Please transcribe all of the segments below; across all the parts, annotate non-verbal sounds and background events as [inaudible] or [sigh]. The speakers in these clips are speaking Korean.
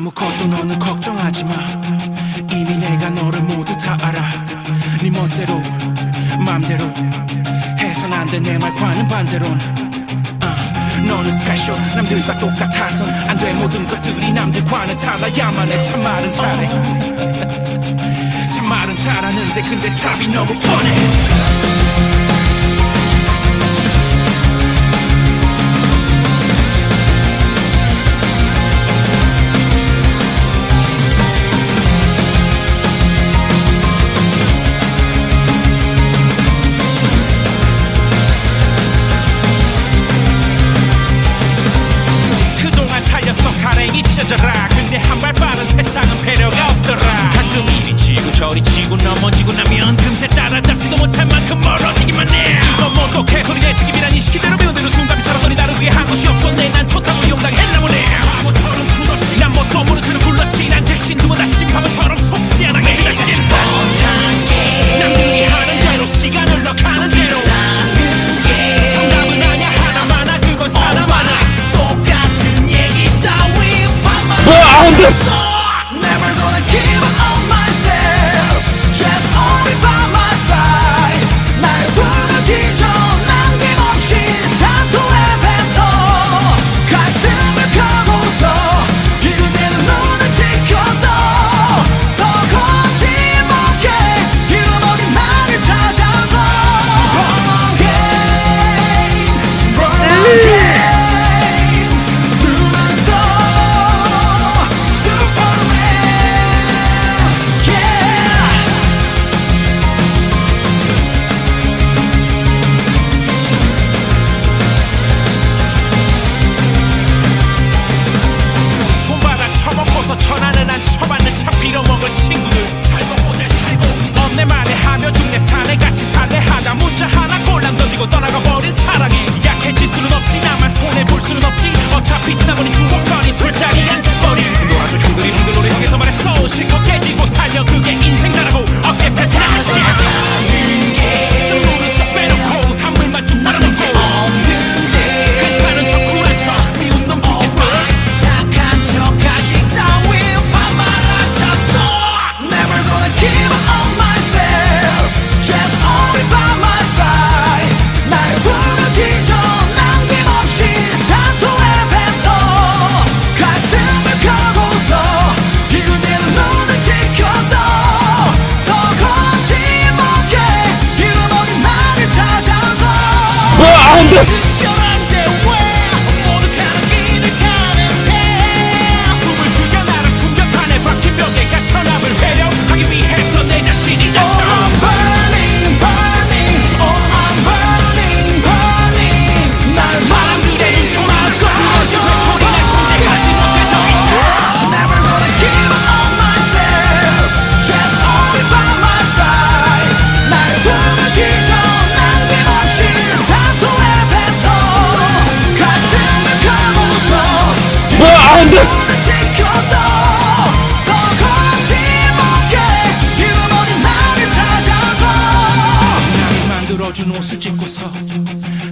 아무것도 너는 걱정하지 마. 이미 내가 너를 모두 다 알아. 네 멋대로 맘대로 해선 안 돼 내 말과는 반대론. uh, 너는 스페셜 남들과 똑같아선 안 돼 모든 것들이 남들과는 달라야만 해. 참말은 잘해. [laughs] 참말은 잘하는데 근데 답이 너무 뻔해. on. Never gonna give up.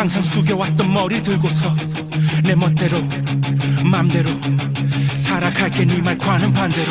항상 숙여왔던 머리 들고서 내 멋대로 맘대로 살아갈게 니 말과는 반대로.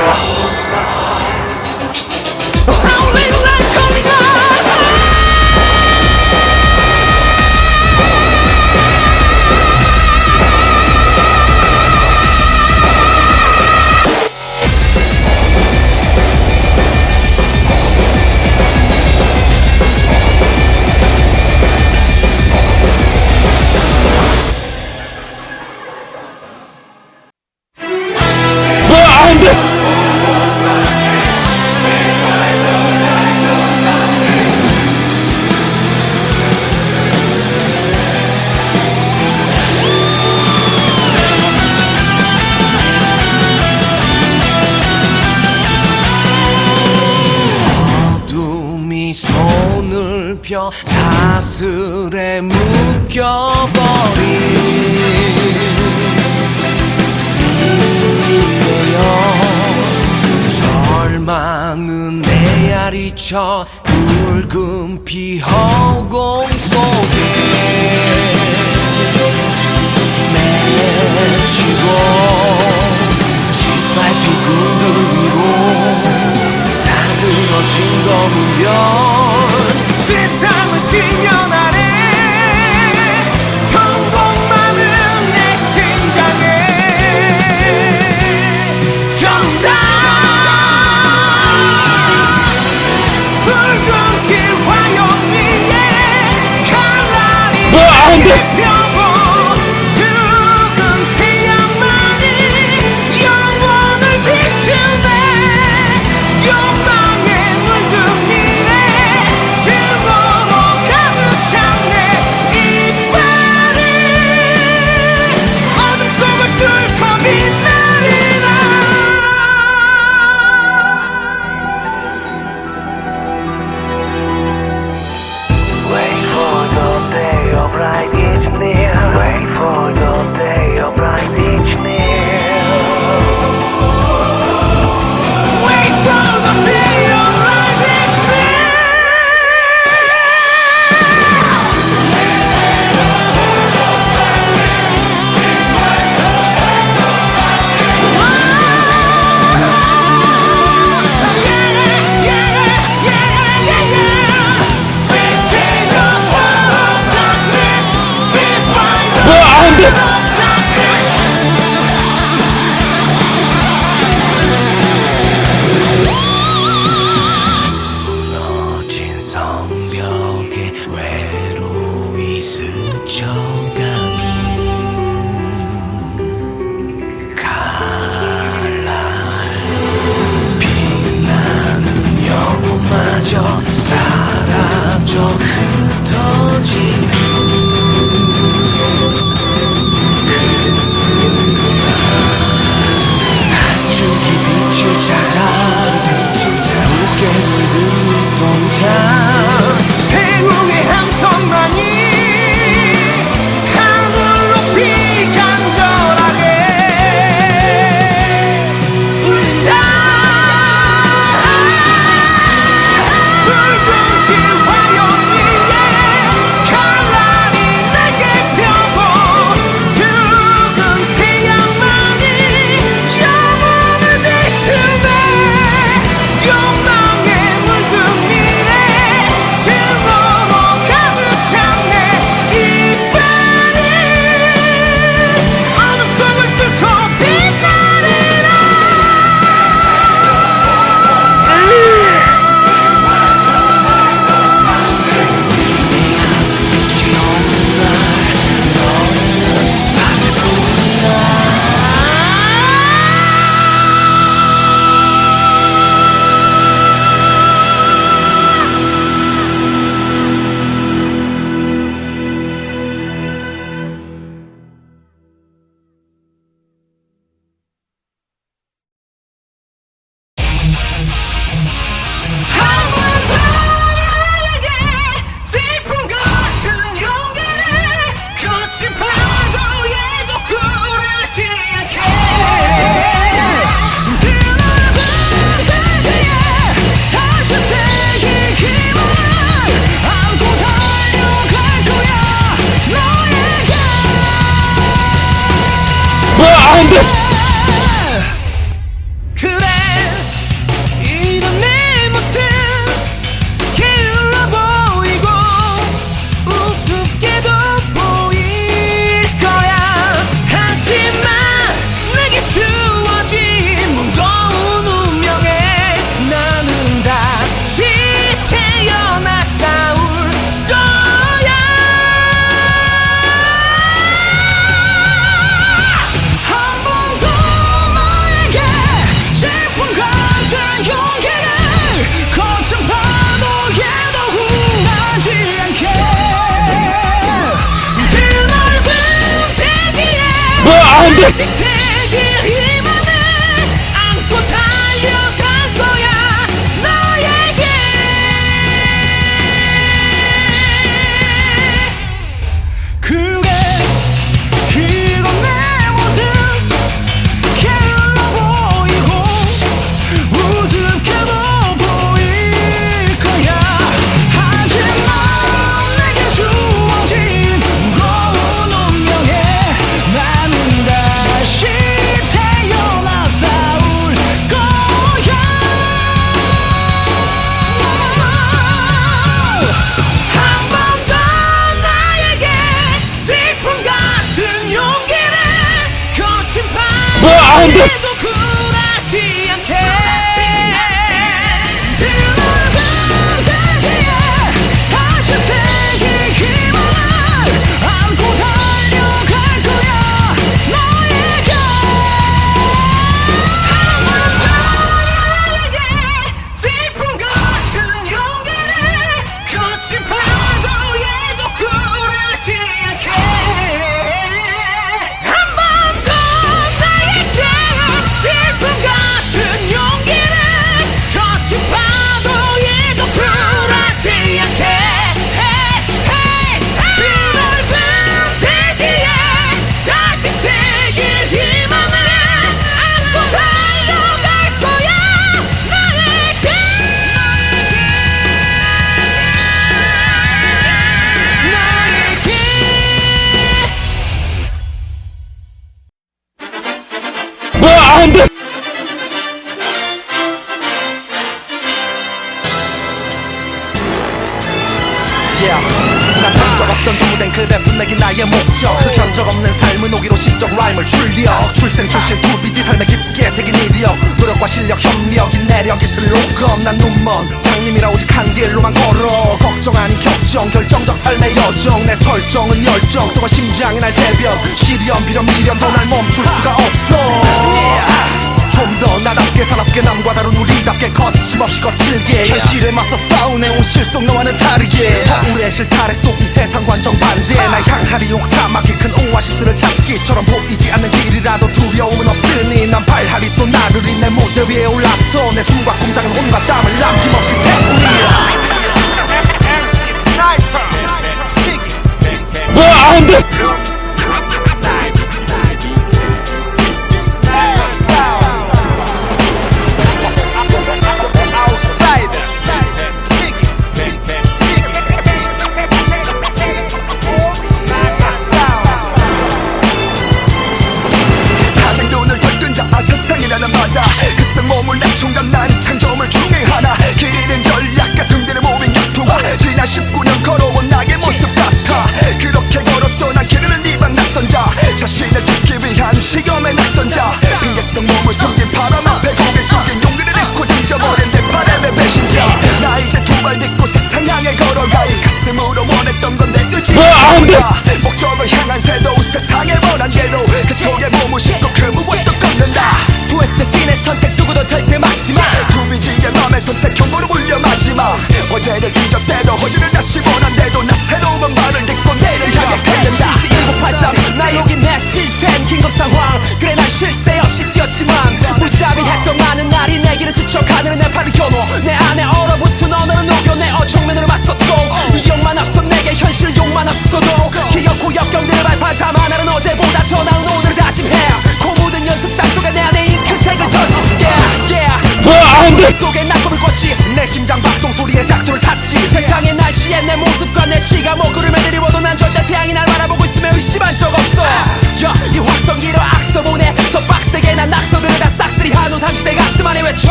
Rosa. Get found it! 아, 안 돼! y e a 나 성적 없던 전부된 그대 분내기 나의 목적 흔적 없는 삶은 오기로 시적 라임을 출력 출생 출신 부비지 삶에 깊게 새긴 이력. 노력과 실력 협력이 내력이 슬로건 난 눈먼 장님이라 오직 한 길로만 걸어. 걱정 아닌 격정 결정적 삶의 여정. 내 설정은 열정. 또한 심장이 날 대변. 시련 비련 미련 더 날 멈출 수가 없어. 힘없이 거칠게. 현실에 맞서 싸우네온 실속 너와는 다르게. 우울의 실타래 속 이 세상 완전 반대. 아. 나 향하리옥 사막의 큰 오아시스를 찾기처럼 보이지 않는 길이라도 두려움은 없으니 난 발하리 또 나르리 내 무대 위에 올라서 내 숨과 공장은 온갖 땀을 남김없이 태우리야 뭐야 안돼 어제를 잊었대도 호주를 다시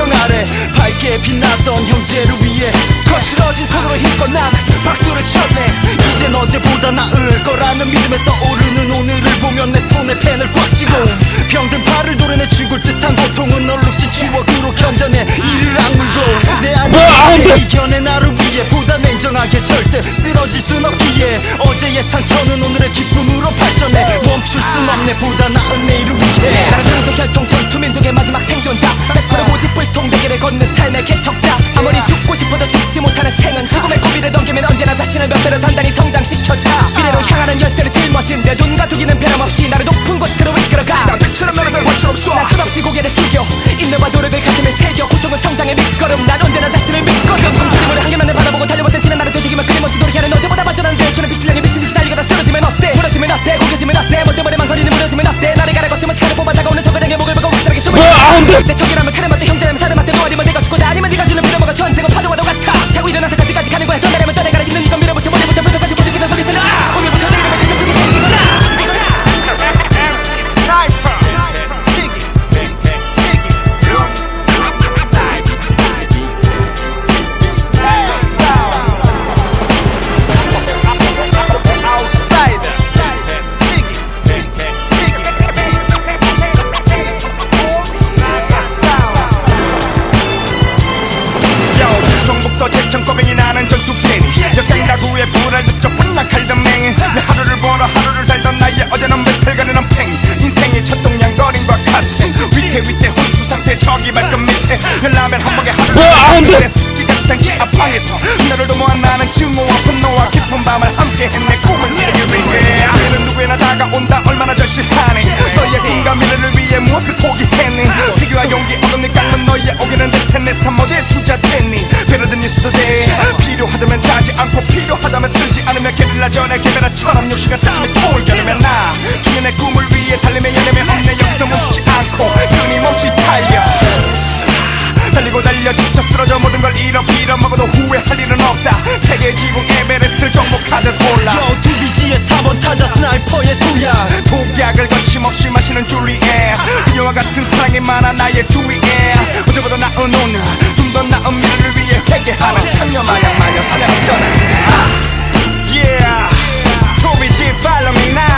조명 아래 밝게 빛났던 형제를 위해 거칠어진 손으로 힘껏 난 박수를 쳤네. 이젠 어제보다 나을 거라는 믿음에 떠오르는 오늘을 보면 내 손에 펜을 꽉 쥐고 병든 팔을 도려내 죽을 듯한 고통은 얼룩진 추억으로 견뎌내 이를 악물고 내 안에 이겨내 나를 냉정하게 절대 쓰러질 순 없기에 어제의 상처는 오늘의 기쁨으로 발전해 멈출 순 없네. 보다 나은 내일을 위해. 나는 평소 혈통 전투 민족의 마지막 생존자. 100% 고집불통 대결을 걷는 삶의 개척자. 아무리 죽고 싶어도 죽지 못하는 생은 죽음의 고비를 넘기면 언제나 자신을 몇 배로 단단히 성장시켜자. 미래로 향하는 열쇠를 짊어진 내 눈과 두기는 변함없이 나를 높은 곳으로 다가온다. 얼마나 절실하니? 너의 꿈과 미래를 위해 무엇을 포기했니? 피규와 용기 어금니? 깎는 너의 오기는 대체 내삶 어디에 투자됐니? 베르든 뉴스도 돼. 필요하다면 자지 않고 필요하다면 쓰지 않으면 게릴라 전에 개베라처럼 욕시가 스치면 총을 겨누면 나내 꿈을 위해 달리며 열매면 타자 스나이퍼의 도약 독약을 거침없이 마시는 줄리에 그녀와 같은 사랑이 많아 나의 주위에. 어제보다 나은 오늘 좀 더 나은 미래를 위해 회개하는 창녀 마냥 마녀 사냥을 떠나 Yeah. Follow me now